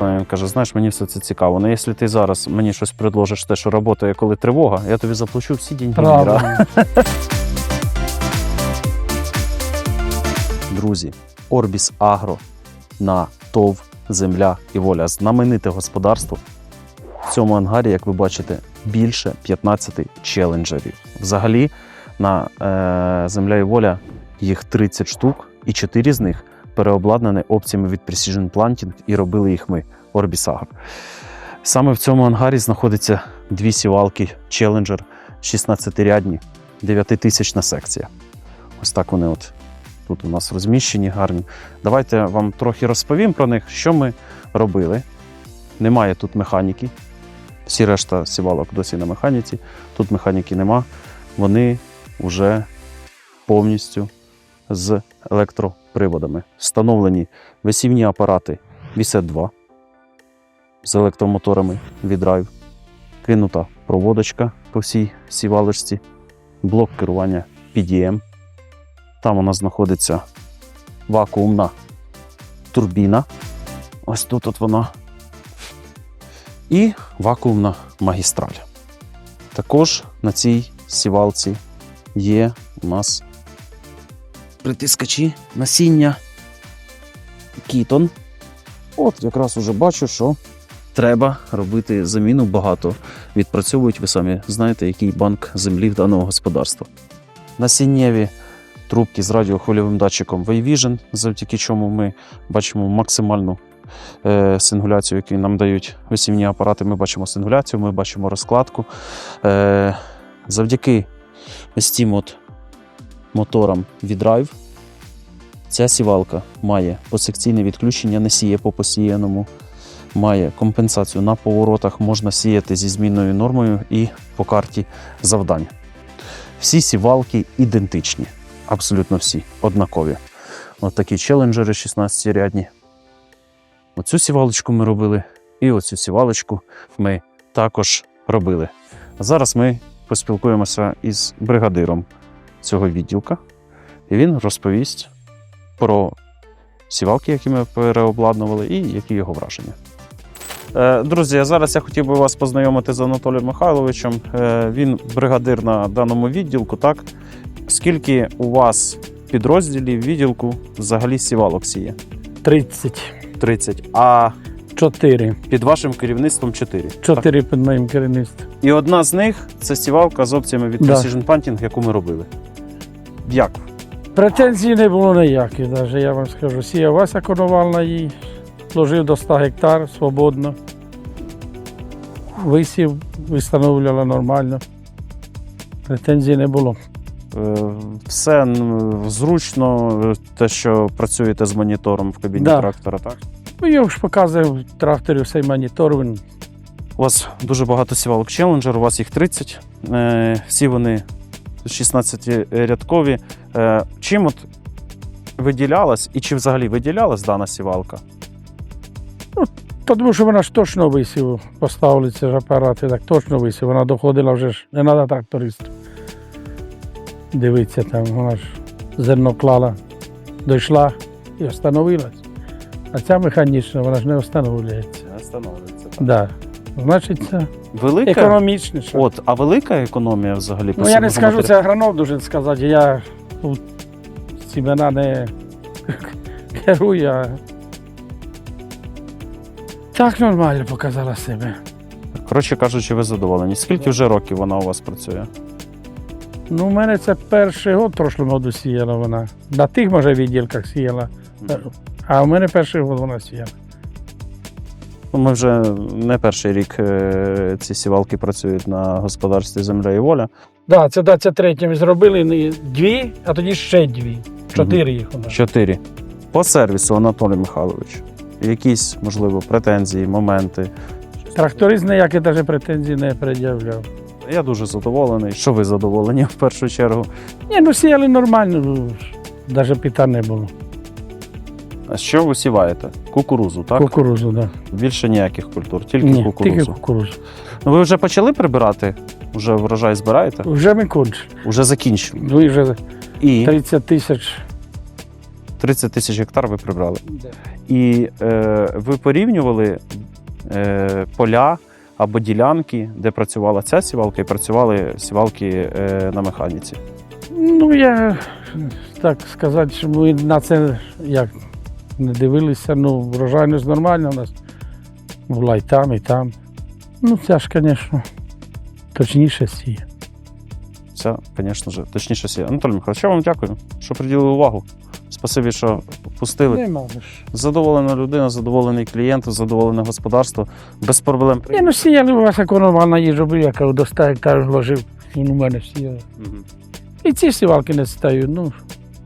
Він каже: знаєш, мені все це цікаво. Ну, якщо ти зараз мені щось предложиш, те, що працює, коли тривога, я тобі заплачу всі деньги. міра». Друзі, Орбіс Агро на ТОВ Земля і Воля. Знамените господарство. В цьому ангарі, як ви бачите, більше 15 челенджерів. Взагалі, на е, Земля і Воля їх 30 штук, і 4 з них переобладнані опціями від Precision Planting і робили їх ми, Orbis Agro. Саме в цьому ангарі знаходиться дві сівалки Challenger 16-рядні, 9-тисячна секція. Ось так вони от тут у нас розміщені гарні. Давайте вам трохи розповім про них, що ми робили. Немає тут механіки. Всі решта сівалок досі на механіці. Тут механіки нема. Вони вже повністю з електроприводами. Встановлені висівні апарати Вісет 2 з електромоторами від Drive. Кинута проводочка по всій сівалочці, блок керування PDM. Там у нас знаходиться вакуумна турбіна. Ось тут от вона. І вакуумна магістраль. Також на цій сівалці є у нас притискачі насіння Кітон. От якраз уже бачу, що треба робити заміну багато. Відпрацьовують ви самі знаєте, який банк землі в даного господарства. Насіннєві трубки з радіохвильовим датчиком Wayvision, завдяки чому ми бачимо максимальну е, сингуляцію, яку нам дають висівні апарати. Ми бачимо сингуляцію, ми бачимо розкладку. Е, завдяки ось моторам від Drive ця сівалка має посекційне відключення, не сіє по посіяному, має компенсацію на поворотах, можна сіяти зі змінною нормою і по карті завдань. Всі сівалки ідентичні, абсолютно всі, однакові. От такі челенджери 16-рядні. Оцю сівалочку ми робили, і оцю сівалочку ми також робили. Зараз ми поспілкуємося із бригадиром цього відділка, і він розповість про сівалки, які ми переобладнували, і які його враження. Е, Друзі, зараз я хотів би вас познайомити з Анатолієм Михайловичем. Е, Він бригадир на даному відділку. Так? Скільки у вас підрозділів відділку взагалі сівалок сіє? 30. 30. А 4. під вашим керівництвом 4. 4 під моїм керівництвом. І одна з них це сівалка з опціями від Да. Precision Planting, яку ми робили. Як? Претензій не було ніяких, навіть я вам скажу. Сіяв Вася Коновал на її, вложив до 100 гектар свободно. Висів, встановлювала нормально. Претензій не було. Е, Все зручно, е, те, що працюєте з монітором в кабіні Да. трактора, так? Ну, я ж показував в тракторі цей монітор. Він У вас дуже багато сівалок Challenger, у вас їх 30. Е, Всі вони 16-рядкові. Е, Чим от виділялась і чи взагалі виділялась дана сівалка? Та тому що вона ж точно висів, поставили ці апарати, так точно висів. Вона доходила вже ж, не треба трактористу. Дивиться там, вона ж зерно клала, дійшла і встановилась. А ця механічна, вона ж не встановлюється. Не встановлюється. Да. Значить, це Велика? економічніше. От, а велика економія взагалі ну я не скажу, матеріалу? це агроном дуже сказати. Я тут сімена не керую, а так нормально показала себе. Коротше кажучи, ви задоволені. Скільки вже років вона у вас працює? Ну, у мене це перший год в прошлому году сіяла вона. На тих, може, відділках сіяла. А у мене перший год вона сіяла. Ну, Ми вже не перший рік е, ці сівалки працюють на господарстві Земля і воля. Так, да, це 23 ми зробили дві, а тоді ще дві. Чотири їх у нас. Чотири. По сервісу, Анатолій Михайлович. Якісь, можливо, претензії, моменти. Тракторист ніякі навіть претензій не пред'являв. Я дуже задоволений. Що ви задоволені в першу чергу? Ні, ну сіяли нормально, ну, навіть питань не було. А що ви сіваєте? Кукурузу, так? Кукурузу, так. Більше ніяких культур, тільки Ні, кукурузу. тільки кукурузу. Ну ви вже почали прибирати? Вже врожай збираєте? Вже ми кончили. Уже закінчили. Ну і вже І 30 тисяч. 30 тисяч гектар ви прибрали. І е, ви порівнювали е, поля або ділянки, де працювала ця сівалка, і працювали сівалки е, на механіці. Ну, я так сказати, що ми на це як не дивилися. Ну, врожайність нормальна у нас. Була і там, і там. Ну, це ж, звісно, точніше сіє. Це, звісно ж, точніше сіє. Анатолій Михайлович, я вам дякую, що приділили увагу. Спасибі, що пустили. Задоволена людина, задоволений клієнт, задоволене господарство, без проблем. Ні, ну сіяли у вас їжа була, яка до 100 гектарів вложив, він у мене сіяли. Мгм. І ці сівалки не стаю. Ну,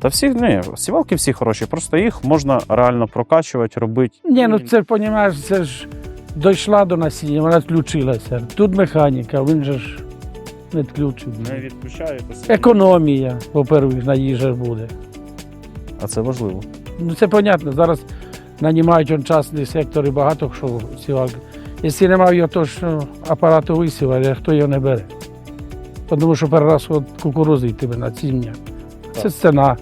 Та всі ні, сівалки всі хороші, просто їх можна реально прокачувати, робити. ні, ну це, розумієш, це ж дійшла до насіння, вона включилася. Тут механіка, він же ж не відключив. не відключає Економія, по-перше, на їжа буде. А це важливо. Ну це понятно. Зараз нанімають частний сектор і багато що сівалки. Якщо немає його то що апарату висівали, хто його не бере. Тому що перший раз от кукурузи йтиме на цім'я. Це ціна,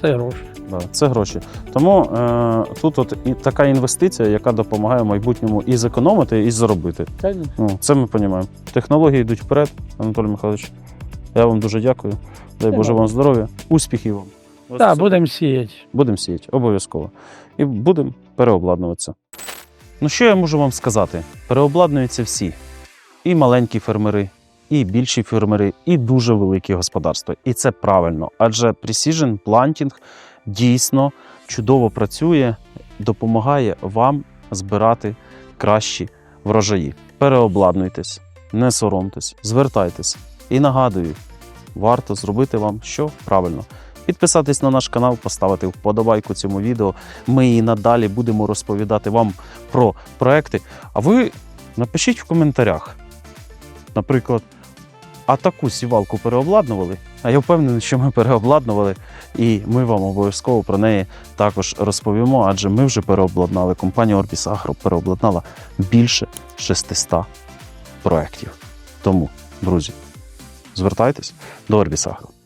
це гроші. Да, це гроші. Тому е, тут от і така інвестиція, яка допомагає в майбутньому і зекономити, і заробити. Ну, це ми розуміємо. Технології йдуть вперед, Анатолій Михайлович. Я вам дуже дякую. Дай Боже вам здоров'я, успіхів вам. Так, будемо сіяти. Будемо сіяти, обов'язково. І будемо переобладнуватися. Ну що я можу вам сказати? Переобладнуються всі. І маленькі фермери, і більші фермери, і дуже великі господарства. І це правильно. Адже Precision Planting дійсно чудово працює, допомагає вам збирати кращі врожаї. Переобладнуйтесь, не соромтесь, звертайтесь. І нагадую, варто зробити вам що правильно. Підписатись на наш канал, поставити вподобайку цьому відео. Ми і надалі будемо розповідати вам про проекти. А ви напишіть в коментарях, наприклад, а таку сівалку переобладнували. А я впевнений, що ми переобладнували, і ми вам обов'язково про неї також розповімо, адже ми вже переобладнали. Компанія Orbis Agro переобладнала більше 600 проєктів. Тому, друзі, звертайтесь до Orbis Agro.